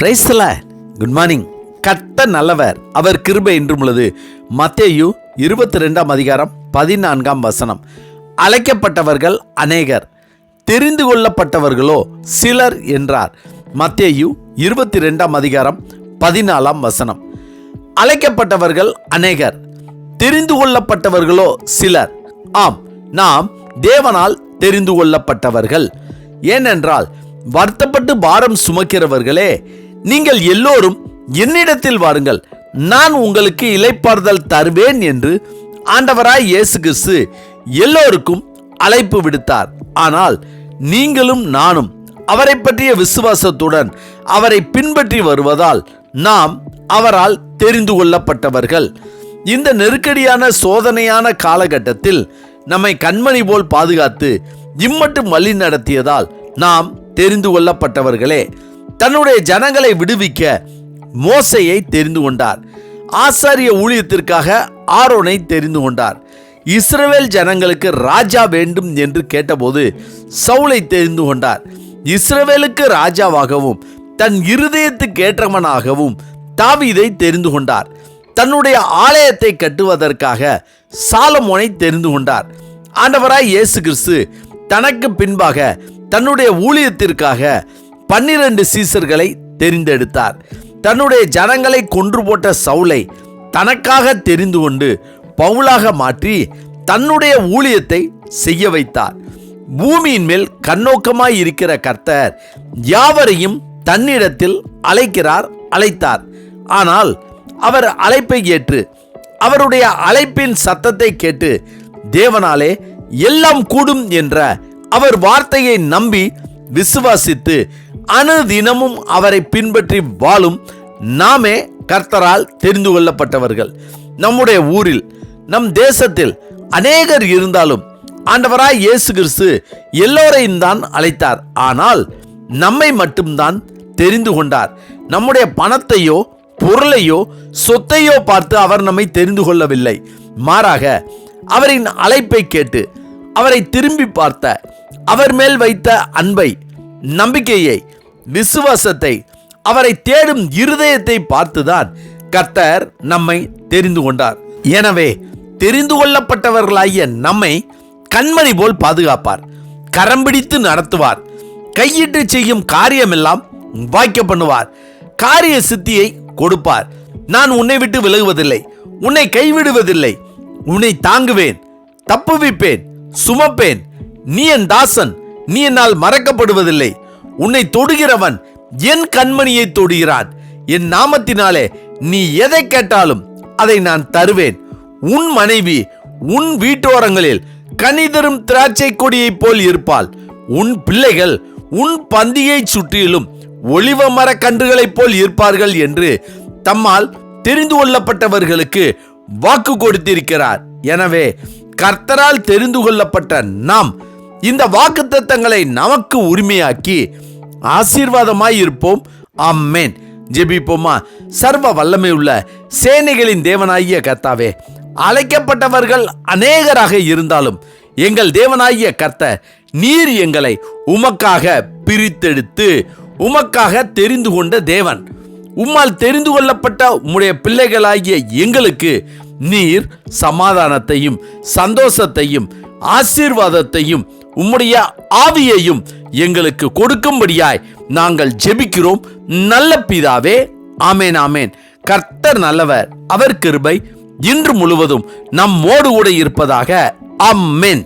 பிரைஸ்ல good morning கத்த நல்லவர். அவர் கிருபை என்றும் உள்ளது. மத்தேயு இருபத்தி ரெண்டாம் அதிகாரம் பதினான்காம் வசனம். அழைக்கப்பட்டவர்கள் அநேகர் தெரிந்து கொள்ளப்பட்டவர்களோ சிலர் என்றார். மத்தேயு இருபத்தி ரெண்டாம் அதிகாரம் பதினாலாம் வசனம். அழைக்கப்பட்டவர்கள் அநேகர் தெரிந்து கொள்ளப்பட்டவர்களோ சிலர். ஆம் நாம் தேவனால் தெரிந்து கொள்ளப்பட்டவர்கள். ஏனென்றால் வருத்தப்பட்டு பாரம் சுமக்கிறவர்களே நீங்கள் எல்லோரும் என்னிடத்தில் வாருங்கள். நான் உங்களுக்கு இலைப்பாறுதல் தருவேன் என்று ஆண்டவராய் இயேசு கிறிஸ்து எல்லோருக்கும் அழைப்பு விடுத்தார். ஆனால் நீங்களும் நானும் அவரை பற்றிய விசுவாசத்துடன் அவரை பின்பற்றி வருவதால் நாம் அவரால் தெரிந்து கொள்ளப்பட்டவர்கள். இந்த நெருக்கடியான சோதனையான காலகட்டத்தில் நம்மை கண்மணி போல் பாதுகாத்து இம்மட்டும் வழி நடத்தியதால் நாம் தெரிந்து கொள்ளப்பட்டவர்களே. தன்னுடைய ஜனங்களை விடுவிக்க மோசையை தெரிந்து கொண்டார். ஆசாரிய ஊழியத்திற்காக ஆரோனை தெரிந்து கொண்டார். இஸ்ரவேல் ஜனங்களுக்கு ராஜா வேண்டும் என்று கேட்டபோது சவுளை தெரிந்து கொண்டார். இஸ்ரவேலுக்கு ராஜாவாகவும் தன் இருதயத்துக்கு ஏற்றவனாகவும் தாவீதை தெரிந்து கொண்டார். தன்னுடைய ஆலயத்தை கட்டுவதற்காக சாலமோனை தெரிந்து கொண்டார். ஆண்டவராய் இயேசு கிறிஸ்து தனக்கு பின்பாக தன்னுடைய ஊழியத்திற்காக பன்னிரண்டு சீசர்களை தெரிந்தெடுத்தார். தன்னுடைய ஜனங்களை கொன்று போட்ட சவுலை தனக்காக தெரிந்து கொண்டு பவுலாக மாற்றி தன்னுடைய ஊழியத்தை செய்ய வைத்தார். பூமியின் மேல் கண்ணோக்கமாய் இருக்கிற கர்த்தர் யாவரையும் தன்னிடத்தில் அழைக்கிறார் அழைத்தார். ஆனால் அவர் அழைப்பை ஏற்று அவருடைய அழைப்பின் சத்தத்தை கேட்டு தேவனாலே எல்லாம் கூடும் என்ற அவர் வார்த்தையை நம்பி விசுவாசித்து அனுதினமும் அவரை பின்பற்றி வாழும் நாமே கர்த்தரால் தெரிந்து கொள்ளப்பட்டவர்கள். நம்முடைய ஊரில் நம் தேசத்தில் அநேகர் இருந்தாலும் ஆண்டவராய் இயேசு கிறிஸ்து எல்லோரையும் தான் அழைத்தார். ஆனால் நம்மை மட்டும்தான் தெரிந்து கொண்டார். நம்முடைய பணத்தையோ பொருளையோ சொத்தையோ பார்த்து அவர் நம்மை தெரிந்து கொள்ளவில்லை. மாறாக அவரின் அழைப்பை கேட்டு அவரை திரும்பி பார்த்த அவர் மேல் வைத்த அன்பை நம்பிக்கையை விசுவாசத்தை அவரை தேடும் இருதயத்தை பார்த்துதான் கர்த்தர் நம்மை தெரிந்து கொண்டார். எனவே தெரிந்து கொள்ளப்பட்டவர்களாகிய நம்மை கண்மணி போல் பாதுகாப்பார் கரம் பிடித்து நடத்துவார் கையிட்டு செய்யும் காரியமெல்லாம் வாய்க்க பண்ணுவார் காரிய சித்தியை கொடுப்பார். நான் உன்னை விட்டு விலகுவதில்லை உன்னை கைவிடுவதில்லை உன்னை தாங்குவேன் தப்புவிப்பேன் சுமப்பேன் நீ என் தாசன் நீ என்னால் மறக்கப்படுவதில்லை. உன்னை தொடுகிறவன் என் கண்மணியை தொடுகிறான். என் நாமத்தினாலே நீ எதை கேட்டாலும் அதை நான் தருவேன். உன் மனைவி உன் வீட்டோரங்களில் கனிதரும் திராட்சை கொடியைப் போல் இருப்பாள். உன் பிள்ளைகள் உன் பந்தியைச் சுற்றிலும் ஒளிவ மரக் கன்றுகளைப் போல் இருப்பார்கள் என்று தம்மால் தெரிந்து கொள்ளப்பட்டவர்களுக்கு வாக்கு கொடுத்திருக்கிறார். எனவே கர்த்தரால் தெரிந்து கொள்ளப்பட்ட நாம் இந்த வாக்குத்தத்தங்களை நமக்கு உரிமையாக்கி ஆசீர்வாதமாய் இருப்போம். அம்மேன் ஜெபிப்போமா? சர்வ வல்லமை உள்ள சேனைகளின் தேவனாகிய கர்த்தாவே அழைக்கப்பட்டவர்கள் அநேகராக இருந்தாலும் எங்கள் தேவனாகிய கர்த்தர் நீர் எங்களை உமக்காக பிரித்தெடுத்து உமக்காக தெரிந்து கொண்ட தேவன். உம்மால் தெரிந்து கொள்ளப்பட்ட உம்முடைய பிள்ளைகளாகிய எங்களுக்கு நீர் சமாதானத்தையும் சந்தோஷத்தையும் ஆசீர்வாதத்தையும் உம்முடைய ஆவியையும் எங்களுக்கு கொடுக்கும்படியாய் நாங்கள் ஜெபிக்கிறோம். நல்ல பிதாவே ஆமேன் ஆமேன். கர்த்தர் நல்லவர் அவர் கிருபை இன்று முழுவதும் நம்மோடு கூட இருப்பதாக அம்மேன்